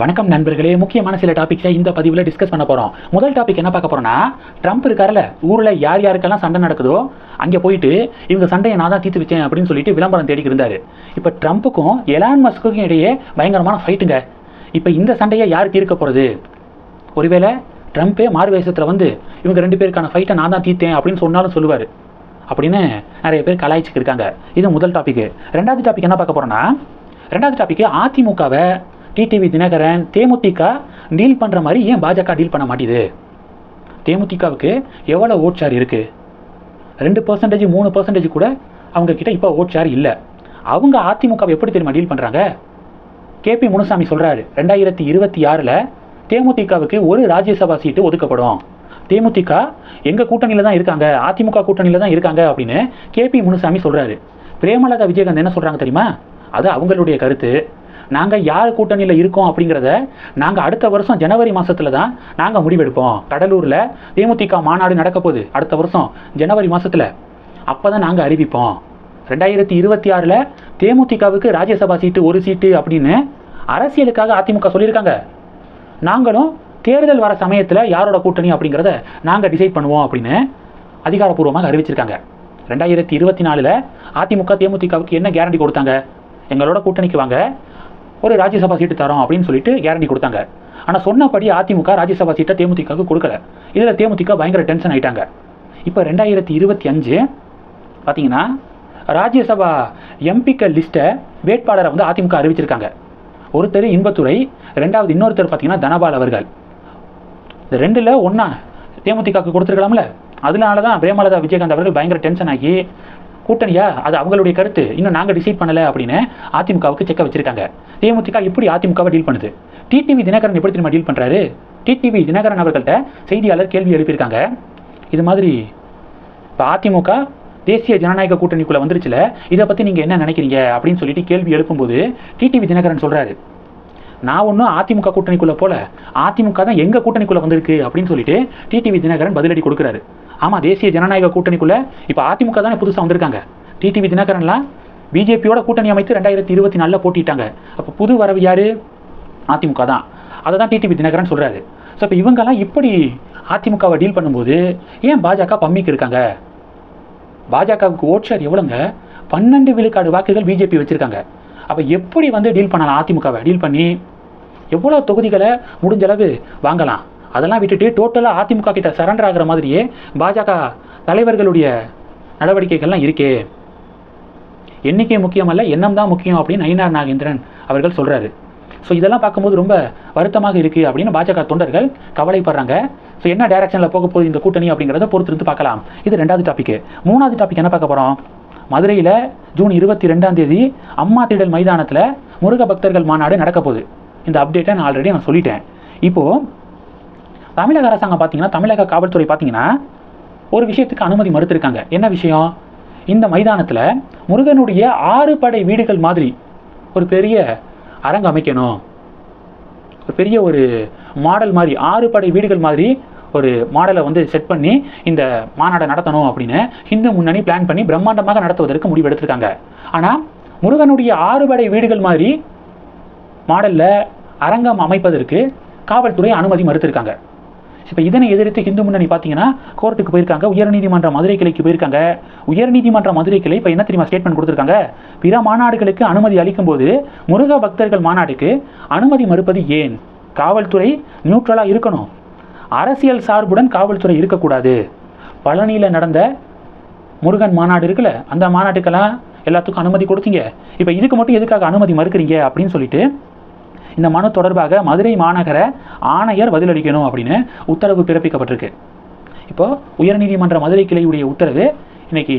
வணக்கம் நண்பர்களே. முக்கியமான சில டாபிக்ஸை இந்த பதிவில் டிஸ்கஸ் பண்ண போகிறோம் முதல் டாபிக் என்ன பார்க்க போகிறோன்னா ட்ரம்ப் இருக்கார்ல ஊரில் யார் யாருக்கெல்லாம் சண்டை நடக்குதோ அங்கே போயிட்டு இவங்க சண்டையை நான் தான் தீர்த்து வச்சேன் அப்படின்னு சொல்லிட்டு விளம்பரம் தேடிக்கு இருந்தார். இப்போ ட்ரம்ப்புக்கும் எலான் மஸ்க்குக்கும் இடையே பயங்கரமான ஃபைட்டுங்க இப்போ இந்த சண்டையை யார் தீர்க்க போகிறது ஒருவேளை ட்ரம்ப்பே மாறு வேஷத்தில் வந்து இவங்க ரெண்டு பேருக்கான ஃபைட்டை நான் தான் தீர்த்தேன் அப்படின்னு சொன்னாலும் சொல்லுவார். அப்படின்னு நிறைய பேர் கலாய்ச்சிக்கு இருக்காங்க. இது முதல் டாபிக் ரெண்டாவது டாபிக் என்ன பார்க்க போகிறோன்னா ரெண்டாவது டாபிக் அதிமுகவை டிடிவி தினகரன் தேமுதிக டீல் பண்ணுற மாதிரி ஏன் பாஜக டீல் பண்ண மாட்டேது? தேமுதிகவுக்கு எவ்வளோ ஓட் ஷேர் இருக்குது ரெண்டு பர்சன்டேஜ் மூணு பர்சன்டேஜ் கூட அவங்கக்கிட்ட இப்போ ஓட் ஷேர் இல்லை. அவங்க அதிமுகவை எப்படி தெரியுமா டீல் பண்ணுறாங்க கேபி முனுசாமி சொல்கிறாரு ரெண்டாயிரத்தி இருபத்தி ஆறில் தேமுதிகவுக்கு ஒரு ராஜ்யசபா சீட்டு ஒதுக்கப்படும். தேமுதிக எங்கள் கூட்டணியில் தான் இருக்காங்க? அதிமுக கூட்டணியில் தான் இருக்காங்க அப்படின்னு கேபி முனுசாமி சொல்கிறாரு பிரேமலதா விஜயகாந்த் என்ன சொல்கிறாங்க தெரியுமா? அது அவங்களுடைய கருத்து. நாங்கள் யார் கூட்டணியில் இருக்கோம் அப்படிங்கிறத நாங்கள் அடுத்த வருஷம் ஜனவரி மாதத்தில் தான் நாங்கள் முடிவெடுப்போம். கடலூரில் தேமுதிக மாநாடு நடக்க போகுது. அடுத்த வருஷம் ஜனவரி மாதத்தில் அப்போ தான் நாங்கள் அறிவிப்போம். ரெண்டாயிரத்தி இருபத்தி ஆறில் தேமுதிகவுக்கு ராஜ்யசபா சீட்டு ஒரு சீட்டு அப்படின்னு அரசியலுக்காக அதிமுக சொல்லியிருக்காங்க. நாங்களும் தேர்தல் வர சமயத்தில் யாரோட கூட்டணி அப்படிங்கிறத நாங்கள் டிசைட் பண்ணுவோம் அப்படின்னு அதிகாரப்பூர்வமாக அறிவிச்சிருக்காங்க. ரெண்டாயிரத்தி இருபத்தி நாலில் அதிமுக தேமுதிகவுக்கு என்ன கேரண்டி கொடுத்தாங்க? எங்களோட கூட்டணிக்கு வாங்க. ஒரு ராஜ்யசபா சீட்டு தரோம் அப்படின்னு சொல்லிட்டு கேரண்டி கொடுத்தாங்க. ஆனால் சொன்னபடி அதிமுக ராஜ்யசபா சீட்டை தேமுதிகவுக்கு கொடுக்கல. இதில் தேமுதிக பயங்கர டென்ஷன் ஆயிட்டாங்க. இப்போ ரெண்டாயிரத்தி இருபத்தி அஞ்சு பார்த்தீங்கன்னா ராஜ்யசபா எம்பிக்கள் லிஸ்ட்டை வேட்பாளரை வந்து அதிமுக அறிவிச்சிருக்காங்க. ஒருத்தர் இன்பத்துறை ரெண்டாவது இன்னொருத்தர் பார்த்தீங்கன்னா தனபால் அவர்கள். இந்த ரெண்டில் ஒன்றா தேமுதிகவுக்கு கொடுத்துருக்கலாம்ல. அதனால தான் பிரேமலதா விஜயகாந்த் அவர்கள் பயங்கர டென்ஷன் ஆகி கூட்டணியா? அது அவங்களுடைய கருத்து. இன்னும் நாங்கள் டிசைட் பண்ணலை அப்படின்னு அதிமுகவுக்கு செக்க வச்சிருக்காங்க. தேமுதிக இப்படி அதிமுகவை டீல் பண்ணுது. டிடிவி தினகரன் எப்படி திரும்ப டீல் பண்ணுறாரு டிடிவி தினகரன் அவர்கள்ட்ட செய்தியாளர் கேள்வி எழுப்பியிருக்காங்க. இது மாதிரி இப்போ அதிமுக தேசிய ஜனநாயக கூட்டணிக்குள்ளே வந்துருச்சுல இதை பற்றி நீங்கள் என்ன நினைக்கிறீங்க? அப்படின்னு சொல்லிட்டு கேள்வி எழுப்பும்போது டிடிவி தினகரன் சொல்கிறாரு நான் ஒன்றும் அதிமுக கூட்டணிக்குள்ளே போல அதிமுக தான் எங்கள் கூட்டணிக்குள்ளே வந்திருக்கு அப்படின்னு சொல்லிட்டு டிடிவி தினகரன் பதிலடி கொடுக்குறாரு. ஆமாம் தேசிய ஜனநாயக கூட்டணிக்குள்ளே இப்போ அதிமுக தானே புதுசாக வந்திருக்காங்க. டிடிவி தினகரன்லாம் பிஜேபியோட கூட்டணி அமைத்து ரெண்டாயிரத்தி இருபத்தி நாலில் போட்டிட்டாங்க. அப்போ புது வரவு யார்? அதிமுக தான். அதை தான் டிடிவி தினகரன் சொல்கிறாரு ஸோ இப்போ இவங்கெல்லாம் இப்படி அதிமுகவை டீல் பண்ணும்போது ஏன் பாஜக பம்மிக்கு இருக்காங்க? பாஜகவுக்கு ஓட் ஷேர் எவ்வளோங்க பன்னெண்டு விழுக்காடு வாக்குகள் பிஜேபி வச்சுருக்காங்க. அப்போ எப்படி வந்து டீல் பண்ணலாம்? அதிமுகவை டீல் பண்ணி எவ்வளோ தொகுதிகளை முடிஞ்ச அளவு வாங்கலாம்? அதெல்லாம் விட்டுட்டு டோட்டலாக அதிமுக கிட்ட சரண்டர் ஆகிற மாதிரியே பாஜக தலைவர்களுடைய நடவடிக்கைகள்லாம் இருக்கே. எண்ணிக்கை முக்கியமல்ல எண்ணம் தான் முக்கியம் அப்படின்னு ஐநார் நாகேந்திரன் அவர்கள் சொல்கிறாரு ஸோ இதெல்லாம் பார்க்கும்போது ரொம்ப வருத்தமாக இருக்குது அப்படின்னு பாஜக தொண்டர்கள் கவலைப்படுறாங்க. ஸோ என்ன டைரக்ஷனில் போக போகுது இந்த கூட்டணி அப்படிங்கிறத பொறுத்திருந்து பார்க்கலாம். இது ரெண்டாவது டாபிக் மூணாவது டாபிக் என்ன பார்க்க போகிறோம் மதுரையில் ஜூன் இருபத்தி ரெண்டாம் தேதி அம்மா திடல் மைதானத்தில் முருக பக்தர்கள் மாநாடு நடக்க போகுது. இந்த அப்டேட்டை நான் ஆல்ரெடி நான் சொல்லிட்டேன். இப்போது தமிழக அரசாங்கம் பார்த்தீங்கன்னா தமிழக காவல்துறை பார்த்தீங்கன்னா ஒரு விஷயத்துக்கு அனுமதி மறுத்திருக்காங்க. என்ன விஷயம்? இந்த மைதானத்தில் முருகனுடைய ஆறு படை வீடுகள் மாதிரி ஒரு பெரிய அரங்கு அமைக்கணும். ஒரு பெரிய ஒரு மாடல் மாதிரி ஆறு படை வீடுகள் மாதிரி ஒரு மாடலை வந்து செட் பண்ணி இந்த மாநாடை நடத்தணும் அப்படின்னு இந்து முன்னணி பிளான் பண்ணி பிரம்மாண்டமாக நடத்துவதற்கு முடிவு எடுத்திருக்காங்க. ஆனால் முருகனுடைய ஆறுபடை வீடுகள் மாதிரி மாடலில் அரங்கம் அமைப்பதற்கு காவல்துறை அனுமதி மறுத்திருக்காங்க. இப்போ இதனை எதிர்த்து இந்து முன்னணி பார்த்தீங்கன்னா கோர்ட்டுக்கு போயிருக்காங்க உயர்நீதிமன்ற மதுரை கிளைக்கு போயிருக்காங்க. உயர்நீதிமன்ற மதுரை கிளை இப்போ என்ன தெரியுமா ஸ்டேட்மெண்ட் கொடுத்துருக்காங்க? பிற மாநாடுகளுக்கு அனுமதி அளிக்கும்போது முருக பக்தர்கள் மாநாடுக்கு அனுமதி மறுப்பது ஏன்? காவல்துறை நியூட்ரலாக இருக்கணும். அரசியல் சார்புடன் காவல்துறை இருக்கக்கூடாது. பழனியில் நடந்த முருகன் மாநாடு இருக்குல்ல அந்த மாநாட்டுக்கெல்லாம் எல்லாத்துக்கும் அனுமதி கொடுத்தீங்க. இப்போ இதுக்கு மட்டும் எதுக்காக அனுமதி மறுக்கிறீங்க அப்படின்னு சொல்லிட்டு இந்த மனு தொடர்பாக மதுரை மாநகர ஆணையர் பதிலளிக்கணும் அப்படின்னு உத்தரவு பிறப்பிக்கப்பட்டிருக்கு. இப்போ உயர்நீதிமன்ற மதுரை கிளையுடைய உத்தரவு இன்னைக்கு